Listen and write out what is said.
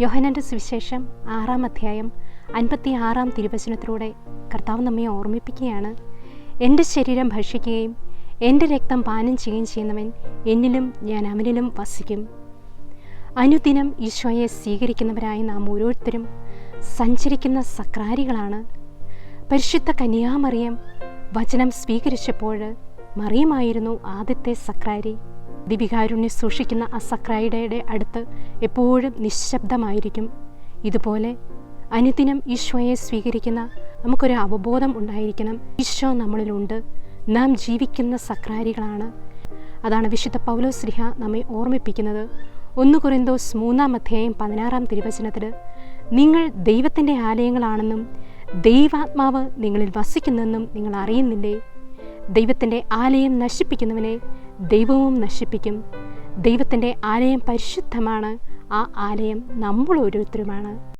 യോഹനന്റെ സുവിശേഷം ആറാം അധ്യായം അൻപത്തി ആറാം തിരുവചനത്തിലൂടെ കർത്താവ് നമ്മെ ഓർമ്മിപ്പിക്കുകയാണ്. എന്റെ ശരീരം ഭക്ഷിക്കുകയും എന്റെ രക്തം പാനം ചെയ്യുകയും ചെയ്യുന്നവൻ എന്നിലും ഞാൻ അവനിലും വസിക്കും. അനുദിനം ഈശോയെ സ്വീകരിക്കുന്നവരായ നാം ഓരോരുത്തരും സഞ്ചരിക്കുന്ന സക്രാരികളാണ്. പരിശുദ്ധ കന്യാമറിയം വചനം സ്വീകരിച്ചപ്പോൾ മറിയമായിരുന്നു ആദ്യത്തെ സക്രാരി. ദിവികാരുണ്യം സൂക്ഷിക്കുന്ന അസക്രൈഡയുടെ അടുത്ത് എപ്പോഴും നിശബ്ദമായിരിക്കും. ഇതുപോലെ അനുദിനം ഈശോയെ സ്വീകരിക്കുന്ന നമുക്കൊരു അവബോധം ഉണ്ടായിരിക്കണം. ഈശോ നമ്മളിലുണ്ട്. നാം ജീവിക്കുന്ന സക്രാരികളാണ്. അതാണ് വിശുദ്ധ പൗലോ ശ്രീഹ നമ്മെ ഓർമ്മിപ്പിക്കുന്നത്. ഒന്ന് കുറിന്തോസ് മൂന്നാം അധ്യായം പതിനാറാം തിരുവചനത്തിൽ നിങ്ങൾ ദൈവത്തിന്റെ ആലയങ്ങളാണെന്നും ദൈവാത്മാവ് നിങ്ങളിൽ വസിക്കുന്നെന്നും നിങ്ങൾ അറിയുന്നില്ലേ? ദൈവത്തിന്റെ ആലയം നശിപ്പിക്കുന്നവനെ ദൈവവും നശിപ്പിക്കും. ദൈവത്തിന്റെ ആലയം പരിശുദ്ധമാണ്. ആ ആലയം നമ്മൾ ഓരോരുത്തരുമാണ്.